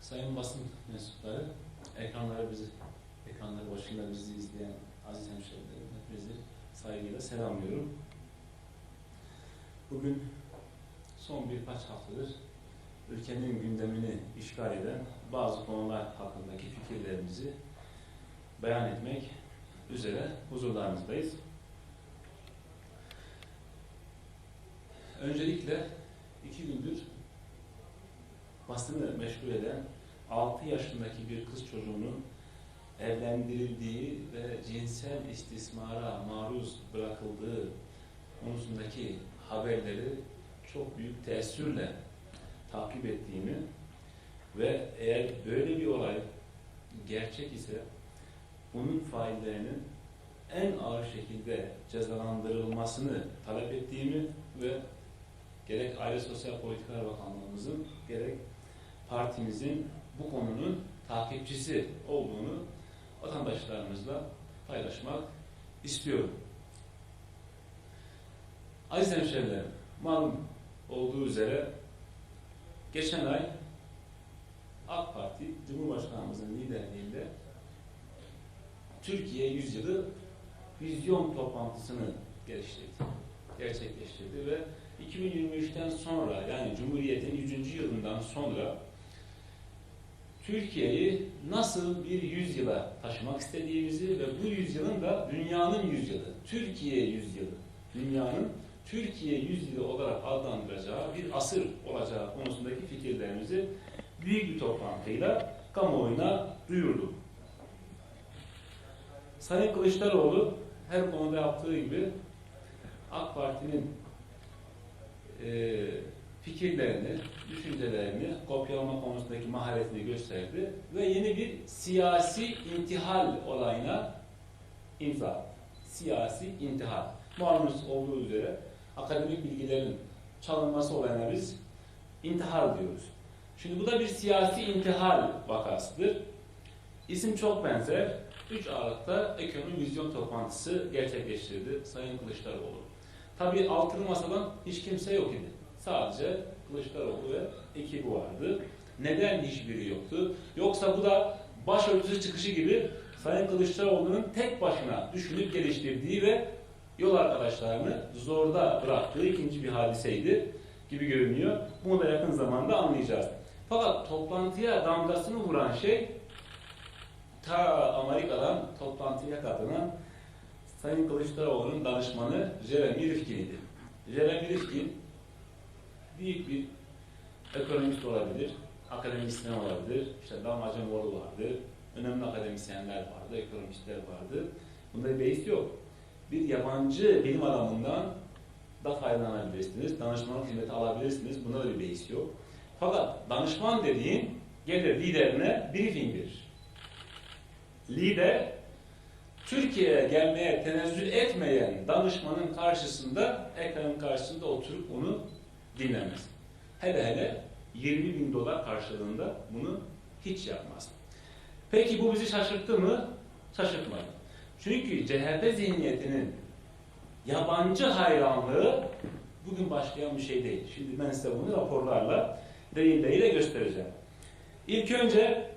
Sayın basın mensupları, ekranları bizi, ekranları başında bizi izleyen aziz hemşehrilerim, hepinizi saygıyla selamlıyorum. Bugün son birkaç haftadır ülkenin gündemini işgal eden bazı konular hakkındaki fikirlerimizi beyan etmek üzere huzurlarınızdayız. Öncelikle iki gündür basını meşgul eden 6 yaşındaki bir kız çocuğunun evlendirildiği ve cinsel istismara maruz bırakıldığı konusundaki haberleri çok büyük teessürle takip ettiğimi ve eğer böyle bir olay gerçek ise bunun faillerinin en ağır şekilde cezalandırılmasını talep ettiğimi ve gerek Aile Sosyal Politikalar Bakanlığımızın gerek partimizin bu konunun takipçisi olduğunu vatandaşlarımızla paylaşmak istiyorum. Aziz hemşehrilerim, malum olduğu üzere geçen ay AK Parti Cumhurbaşkanımızın liderliğinde Türkiye Yüzyılı vizyon toplantısını geliştirdi, gerçekleştirdi ve 2023'ten sonra yani Cumhuriyet'in 100. yılından sonra Türkiye'yi nasıl bir yüzyıla taşımak istediğimizi ve bu yüzyılın da dünyanın yüzyılı, Türkiye yüzyılı, dünyanın Türkiye yüzyılı olarak adlandıracağı bir asır olacağı konusundaki fikirlerimizi büyük bir toplantıyla kamuoyuna duyurdu. Sayın Kılıçdaroğlu her konuda yaptığı gibi AK Parti'nin e, fikirlerini, düşüncelerini kopyalama konusundaki maharetini gösterdi ve yeni bir siyasi intihal olayına imza. Siyasi intihal. Malumunuz olduğu üzere akademik bilgilerin çalınması olayına biz intihal diyoruz. Şimdi bu da bir siyasi intihal vakasıdır. İsim çok benzer. 3 Aralık'ta ekonomi vizyon toplantısı gerçekleştirdi Sayın Kılıçdaroğlu. Tabii altılı masadan hiç kimse yok idi. Sadece Kılıçdaroğlu ve ekibi vardı. Neden hiçbiri yoktu? Yoksa bu da başörtüsü çıkışı gibi Sayın Kılıçdaroğlu'nun tek başına düşünüp geliştirdiği ve yol arkadaşlarını zorda bıraktığı ikinci bir hadiseydi gibi görünüyor. Bunu da yakın zamanda anlayacağız. Fakat toplantıya damgasını vuran şey ta Amerika'dan toplantıya katılan Sayın Kılıçdaroğlu'nun danışmanı Jeremy Rifkin'iydi. Jeremy Rifkin büyük bir ekonomist olabilir, akademisyen olabilir, işte Damlacı Morlu vardı, önemli akademisyenler vardı, ekonomistler vardı. Bunda bir beis yok. Bir yabancı bilim adamından da faydalanabilirsiniz, danışmanlık hizmeti alabilirsiniz, bunda da bir beis yok. Fakat danışman dediğin gelir liderine briefing verir. Lider Türkiye'ye gelmeye tenezzül etmeyen danışmanın karşısında, ekranın karşısında oturup onu dinlemez. Hele hele 20 bin dolar karşılığında bunu hiç yapmaz. Peki bu bizi şaşırttı mı? Şaşırtmadı. Çünkü CHP zihniyetinin yabancı hayranlığı bugün başlayan bir şey değil. Şimdi ben size bunu raporlarla değil değil göstereceğim. İlk önce